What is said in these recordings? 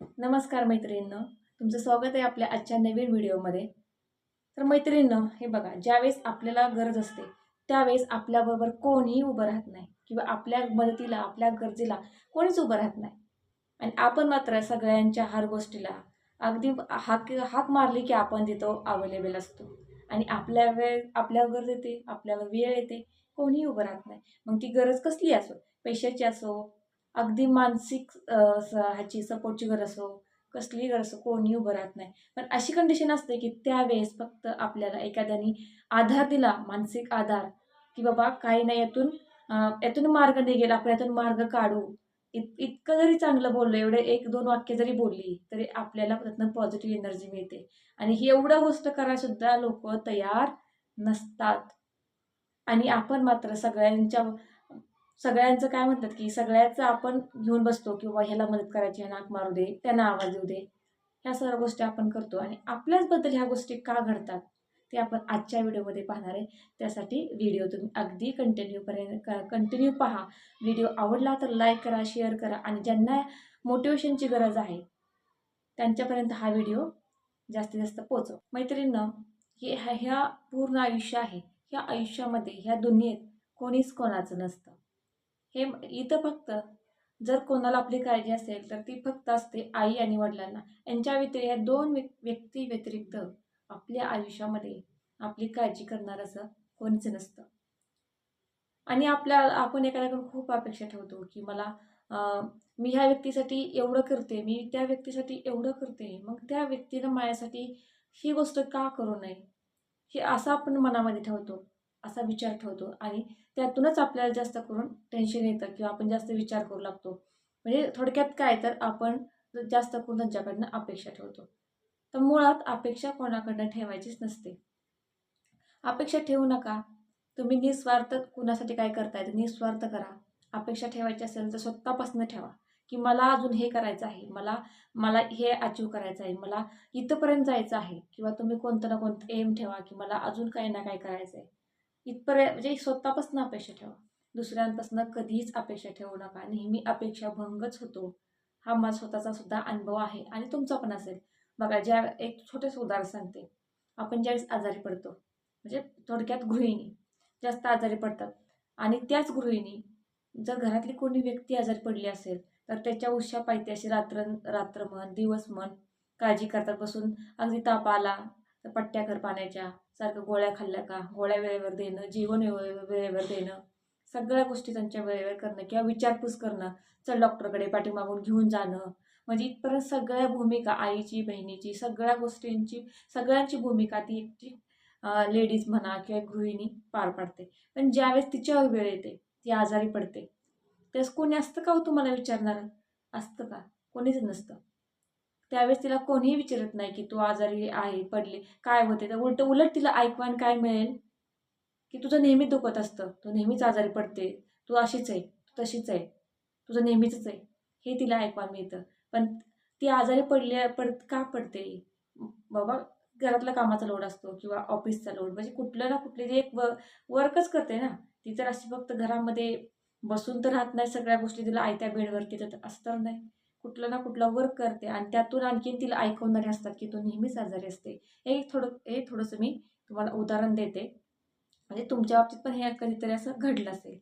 नमस्कार मैत्रिणींनो तुमचं स्वागत आहे आपल्या आजच्या नवीन व्हिडिओमध्ये. तर मैत्रिणींनो हे बघा ज्यावेळेस आपल्याला गरज असते त्यावेळेस आपल्याबरोबर कोणीही उभं राहत नाही किंवा आपल्या मदतीला आपल्या गरजेला कोणीच उभं राहत नाही. आणि आपण मात्र सगळ्यांच्या हर गोष्टीला अगदी हाक हाक मारली की आपण तिथं अवेलेबल असतो. आणि आपल्या वेळ आपल्या गरज येते आपल्यावर वेळ येते कोणीही उभं राहत नाही. मग ती गरज कसली असो पैशाची असो अगदी मानसिक स- ह्याची सपोर्टची गरज असो कसलीही गरज असो कोणी उभं राहत नाही. पण अशी कंडिशन असते की त्यावेळेस फक्त आपल्याला एखाद्याने आधार दिला मानसिक आधार की बाबा काही नाही यातून यातून मार्ग निघेल आपण यातून मार्ग काढू. इत इतकं जरी चांगलं बोललो एवढे एक दोन वाक्य जरी बोलली तरी आपल्याला त्यातनं पॉझिटिव्ह एनर्जी मिळते. आणि ही एवढं गोष्ट करायसुद्धा लोक तयार नसतात. आणि आपण मात्र सगळ्यांच्या सगळ्यांचं काय म्हणतात की सगळ्याचं आपण घेऊन बसतो किंवा ह्याला मदत करायची ह्याला नाक मारू दे त्यांना आवाज देऊ दे ह्या सर्व गोष्टी आपण करतो. आणि आपल्याचबद्दल ह्या गोष्टी का घडतात ते आपण आजच्या व्हिडिओमध्ये पाहणार आहे. त्यासाठी व्हिडिओ तुम्ही अगदी कंटिन्यूपर्यंत कंटिन्यू पहा. व्हिडिओ आवडला तर लाईक करा शेअर करा आणि ज्यांना मोटिवेशनची गरज आहे त्यांच्यापर्यंत हा व्हिडिओ जास्तीत जास्त पोचव मैत्रिणीनं हे ह्या ह्या पूर्ण आयुष्य आहे. ह्या आयुष्यामध्ये ह्या दुनियेत कोणीच कोणाचं नसतं. हे इथं फक्त जर कोणाला आपली काळजी असेल तर ती फक्त असते आई आणि वडिलांना. यांच्या व्यतिरिक्त या दोन व्यक्ती व्यतिरिक्त आपल्या आयुष्यामध्ये आपली काळजी करणार असं कोणीच नसतं. आणि आपल्या आपण एखाद्याकडून खूप अपेक्षा ठेवतो की मला मी ह्या व्यक्तीसाठी एवढं करते मी त्या व्यक्तीसाठी एवढं करते मग त्या व्यक्तीनं माझ्यासाठी ही गोष्ट का करू नये? हे असं आपण मनामध्ये ठेवतो. असा विचार ठेवतो आणि त्यातूनच आपल्याला जास्त करून टेन्शन येतं किंवा आपण जास्त विचार करू लागतो. म्हणजे थोडक्यात काय तर आपण जास्त करून त्यांच्याकडनं अपेक्षा ठेवतो. तर मुळात अपेक्षा कोणाकडनं ठेवायचीच नसते. अपेक्षा ठेवू नका. तुम्ही निस्वार्थ कुणासाठी काय करताय तर निस्वार्थ करा. अपेक्षा ठेवायची असेल तर स्वतःपासून ठेवा की मला अजून हे करायचं आहे मला मला हे अचीव करायचं आहे मला इथंपर्यंत जायचं आहे किंवा तुम्ही कोणतं ना कोणतं एम ठेवा की मला अजून काही ना काय करायचं आहे इथपर्यंत म्हणजे स्वतःपासून अपेक्षा ठेवा. दुसऱ्यांपासून कधीच अपेक्षा ठेवू नका. नेहमी अपेक्षा भंगच होतो. हा माझा स्वतःचा सुद्धा अनुभव आहे आणि तुमचा पण असेल. बघा ज्या एक छोटेसं उदाहरण सांगते. आपण ज्यावेळेस आजारी पडतो म्हणजे थोडक्यात गृहिणी जास्त आजारी पडतात आणि त्याच गृहिणी जर घरातली कोणी व्यक्ती आजारी पडली असेल तर त्याच्या उशा पायथ्याशी रात्र रात्र म्हण दिवस म्हण काळजी करतात. बसून अगदी ताप आला तर पट्ट्या कर पाण्याच्या सारखं गोळ्या खाल्ल्या का? गोळ्या वेळेवर देणं जेवण वेळेवर देणं सगळ्या गोष्टी त्यांच्या वेळेवर करणं किंवा विचारपूस करणं चल डॉक्टरकडे पाठीमागून घेऊन जाणं. म्हणजे इथपर्यंत सगळ्या भूमिका आईची बहिणीची सगळ्या गोष्टींची सगळ्यांची भूमिका ती एकटी लेडीज म्हणा किंवा गृहिणी पार पाडते. पण ज्यावेळेस तिच्यावर वेळ येते ती आजारी पडते. त्यास कोणी असतं का हो तुम्हाला विचारणार? असतं का? कोणीच नसतं. त्यावेळेस तिला कोणीही विचारत नाही की तू आजारी आहे पडली काय होते तर उलट उलट तिला ऐकवान काय मिळेल? की तुझं नेहमी दुखत असतं. तू नेहमीच आजारी पडते. तू अशीच आहे. तू तशीच आहे. तुझं नेहमीच आहे. हे तिला ऐकवा मिळतं. पण ती आजारी पडल्या पड का पडते? बाबा घरातला कामाचा लोड असतो किंवा ऑफिसचा लोड. म्हणजे कुठलं ना कुठले जे एक व वर्कच करते ना. ती तर अशी फक्त घरामध्ये बसून तर राहत नाही सगळ्या गोष्टी तिला आयत्या बेडवरती तर असं तर नाही. कुठलं ना कुठलं वर्क करते आणि त्यातून आणखीन तिला ऐकवणारे असतात की तू नेहमीच आजारी असते. हे थोडं हे थोडंसं मी तुम्हाला उदाहरण देते. म्हणजे तुमच्या बाबतीत पण हे कधीतरी असं घडलं असेल.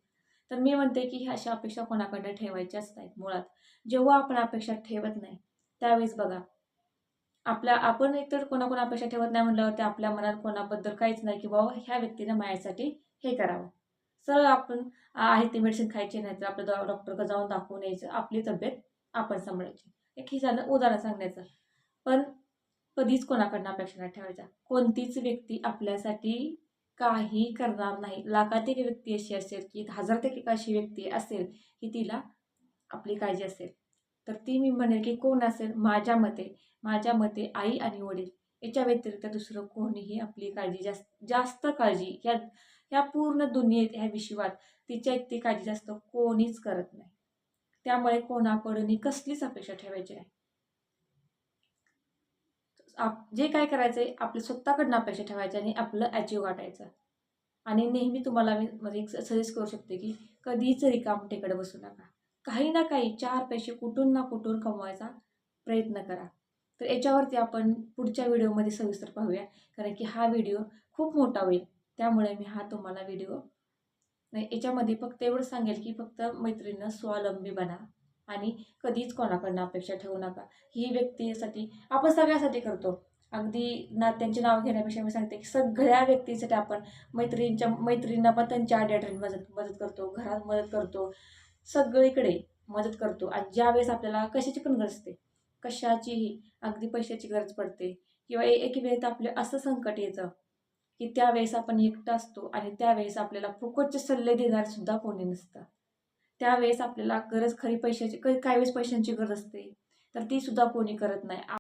तर मी म्हणते की ह्या अशा अपेक्षा कोणाकडनं ठेवायच्याच नाहीत मुळात? जेव्हा आपण अपेक्षा ठेवत नाही त्यावेळेस बघा. आपल्या आपण एकतर कोणाकोणा अपेक्षा ठेवत नाही म्हटल्यावरती आपल्या मनात कोणाबद्दल काहीच नाही की बाबा ह्या व्यक्तीनं माझ्यासाठी हे करावं. सरळ आपण आहे ते मेडिसिन खायचे नाही तर आपलं डॉक्टरकडे जाऊन दाखवून यायचं. आपली तब्येत आपण सांभाळायची. एक हे झालं उदाहरण सांगण्याचं पण कधीच कोणाकडनं अपेक्षा नाही ठेवायच्या. कोणतीच व्यक्ती आपल्यासाठी काही करणार नाही. लाखात एक व्यक्ती अशी असेल की हजार एक अशी व्यक्ती असेल की तिला आपली काळजी असेल. तर ती मी म्हणेल की कोण असेल? माझ्या मते माझ्या मते आई आणि वडील. याच्या व्यतिरिक्त दुसरं कोणीही आपली काळजी जास्त जास्त काळजी ह्या ह्या पूर्ण दुनियेत ह्या विश्वात तिच्या इतकी काळजी जास्त कोणीच करत नाही. त्यामुळे कोणाकडूनही कसलीच अपेक्षा ठेवायची आहे आप जे काय करायचं आहे आपल्या स्वतःकडनं अपेक्षा ठेवायची आणि आपलं अचीव गाठायचं आणि नेहमी तुम्हाला मी म्हणजे एक सजेस्ट करू शकते की कधीच रिकामटेकडे बसू नका. काही ना काही चार पैसे कुठून ना कुठून कमवायचा प्रयत्न करा. तर याच्यावरती आपण पुढच्या व्हिडिओमध्ये सविस्तर पाहूया कारण की हा व्हिडिओ खूप मोठा होईल. त्यामुळे मी हा तुम्हाला व्हिडिओ याच्यामध्ये फक्त एवढं सांगेल की फक्त मैत्रिणीनं स्वावलंबी बना आणि कधीच कोणाकडनं अपेक्षा ठेवू नका. ही व्यक्तीसाठी आपण सगळ्यासाठी करतो. अगदी नात्यांचे नाव घेण्यापेक्षा मी सांगते की सगळ्या व्यक्तींसाठी आपण मैत्रिणींच्या मैत्रिणींना पण त्यांच्या अडीअडचणीत मदत मदत करतो घरात मदत करतो सगळीकडे मदत करतो. आणि ज्यावेळेस आपल्याला कशाची पण गरज असते कशाचीही अगदी पैशाची गरज पडते किंवा एक वेळेत आपलं असं संकट येतं की त्यावेळेस आपण एकटा असतो आणि त्यावेळेस आपल्याला फुकटचे सल्ले देणार सुद्धा कोणी नसतात. त्यावेळेस आपल्याला गरज खरी पैशाची काही काही वेळेस पैशांची गरज असते तर ती सुद्धा कोणी करत नाही.